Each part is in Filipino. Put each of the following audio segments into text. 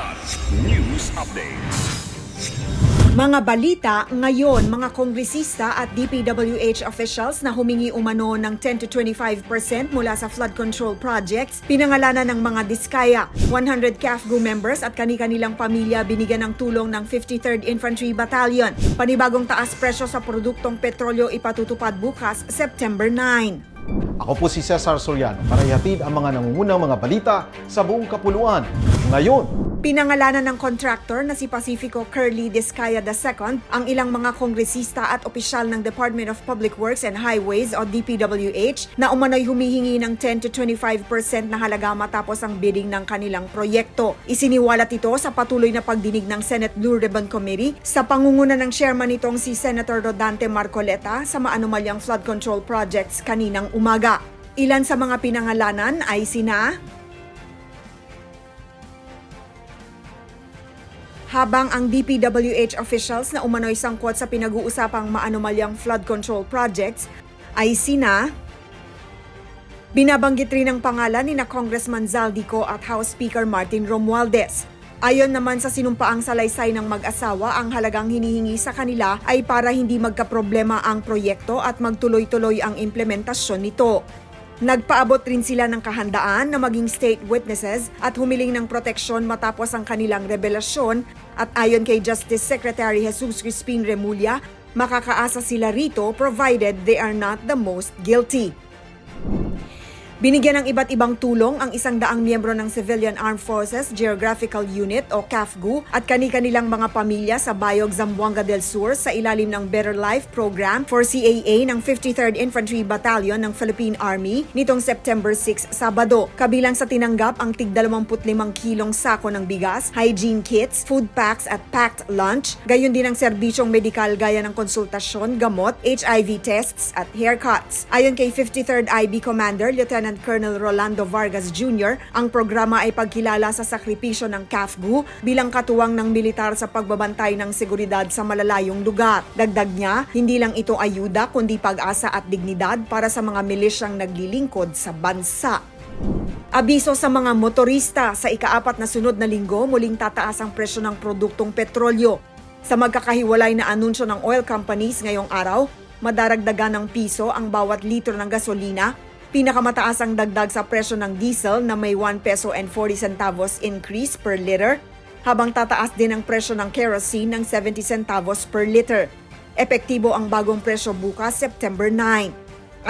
Ulat News Updates. Mga balita ngayon, mga kongresista at DPWH officials na humingi umano ng 10 to 25% mula sa flood control projects, pinangalanan ng mga diskaya. 100 CAFGU members at kani-kanilang pamilya binigyan ng tulong ng 53rd Infantry Battalion. Panibagong taas presyo sa produktong petrolyo ipatutupad bukas, September 9. Ako po si Cesar Soriano para ihatid ang mga nangungunang mga balita sa buong kapuluan. Ngayon, Pinangalanan ng contractor na si Pacifico Curly Discaya II ang ilang mga kongresista at opisyal ng Department of Public Works and Highways o DPWH na umano'y humihingi ng 10 to 25% na halaga matapos ang bidding ng kanilang proyekto. Isiniwalat ito sa patuloy na pagdinig ng Senate Blue Ribbon Committee sa pangunguna ng chairman nitong si Senator Rodante Marcoleta sa maanumalyang flood control projects kaninang umaga. Ilan sa mga pinangalanan ay sina Habang ang DPWH officials na umano'y sangkot sa pinag-uusapang maanumalyang flood control projects ay sina Binabanggit rin ang pangalan ni na Congressman Zaldico at House Speaker Martin Romualdez. Ayon naman sa sinumpaang salaysay ng mag-asawa, ang halagang hinihingi sa kanila ay para hindi magkaproblema ang proyekto at magtuloy-tuloy ang implementasyon nito. Nagpaabot rin sila ng kahandaan na maging state witnesses at humiling ng proteksyon matapos ang kanilang revelasyon at ayon kay Justice Secretary Jesus Crispin Remulla, makakaasa sila rito provided they are not the most guilty. Binigyan ng iba't ibang tulong ang isang daang miyembro ng Civilian Armed Forces Geographical Unit o CAFGU at kani-kanilang mga pamilya sa Bayog, Zamboanga del Sur sa ilalim ng Better Life Program for CAA ng 53rd Infantry Battalion ng Philippine Army nitong September 6, Sabado. Kabilang sa tinanggap ang tig 25 kilong sako ng bigas, hygiene kits, food packs at packed lunch, gayon din ang serbisyong medikal gaya ng konsultasyon, gamot, HIV tests at haircuts. Ayon kay 53rd IB Commander Lieutenant Colonel Rolando Vargas Jr., ang programa ay pagkilala sa sakripisyo ng CAFGU bilang katuwang ng militar sa pagbabantay ng seguridad sa malalayong lugar. Dagdag niya, hindi lang ito ayuda kundi pag-asa at dignidad para sa mga milisyang naglilingkod sa bansa. Abiso sa mga motorista sa ikaapat na sunod na linggo muling tataas ang presyo ng produktong petrolyo. Sa magkakahiwalay na anunsyo ng oil companies ngayong araw, madaragdagan ng piso ang bawat litro ng gasolina Pinakamataas ang dagdag sa presyo ng diesel na may 1 peso and 40 centavos increase per liter, habang tataas din ang presyo ng kerosene ng 70 centavos per liter. Epektibo ang bagong presyo bukas September 9.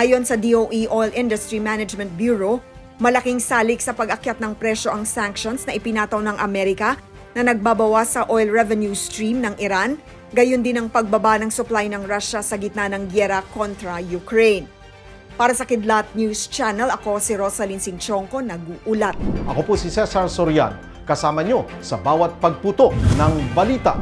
Ayon sa DOE Oil Industry Management Bureau, malaking salik sa pag-akyat ng presyo ang sanctions na ipinataw ng Amerika na nagbabawas sa oil revenue stream ng Iran, gayon din ang pagbaba ng supply ng Russia sa gitna ng gyera kontra Ukraine. Para sa Kidlat News Channel, ako si Rosalyn Singchongko, nag-uulat. ako po si Cesar Soriano. Kasama nyo sa bawat pagputo ng balita.